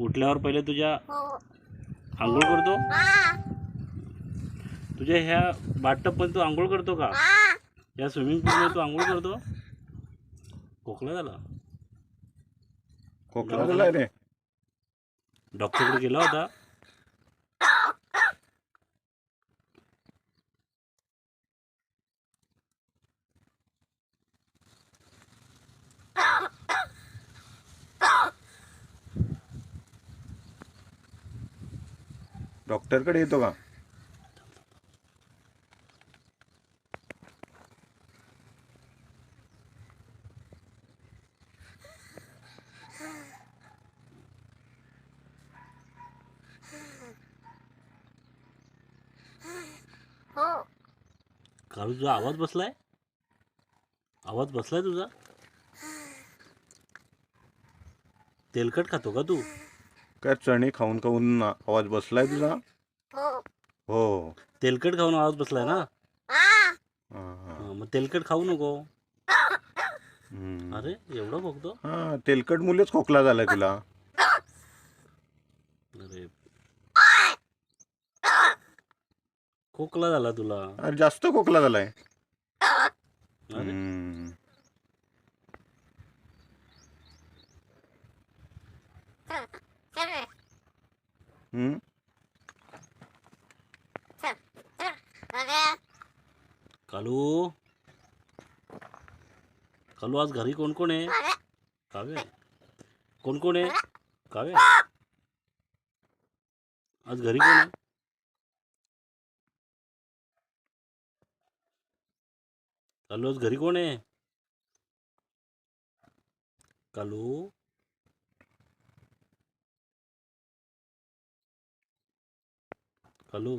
उठल्यावर पहिले तुझ्या हो. आंघोळ करतो? हा. तुझ्या ह्या बाटटप पण तू आंघोळ करतो का? या स्विमिंग पूलमध्ये तू आंघोळ करतो? खोकला झाला. खोकला झालाय रे. डॉक्टरकडे गेला होता. डॉक्टरकडे येतो का? हो. काळू तुझा आवाज बसलाय? आवाज बसलाय तुझा? तेलकट खातो का तू? काय चणे खाऊन खाऊन आवाज बसलाय तुझा? हो. हो. तेलकट खाऊन आवाज बसलाय ना? हा. हा, हा. हा, मग तेलकट खाऊ नको. हम्म. अरे एवढं बघतो हा तेलकट मुलेच खोकला झालाय तुला. अरे. खोकला झाला तुला. अरे जास्त खोकला झालाय. अरे. हम्म. अरे कालू? कालू, आज घरी कोण आहे? अरे काव्य? कोण कोण आहे? आज घरी कोण आहे? कालू, आज घरी कोण आहे? कालू? कालू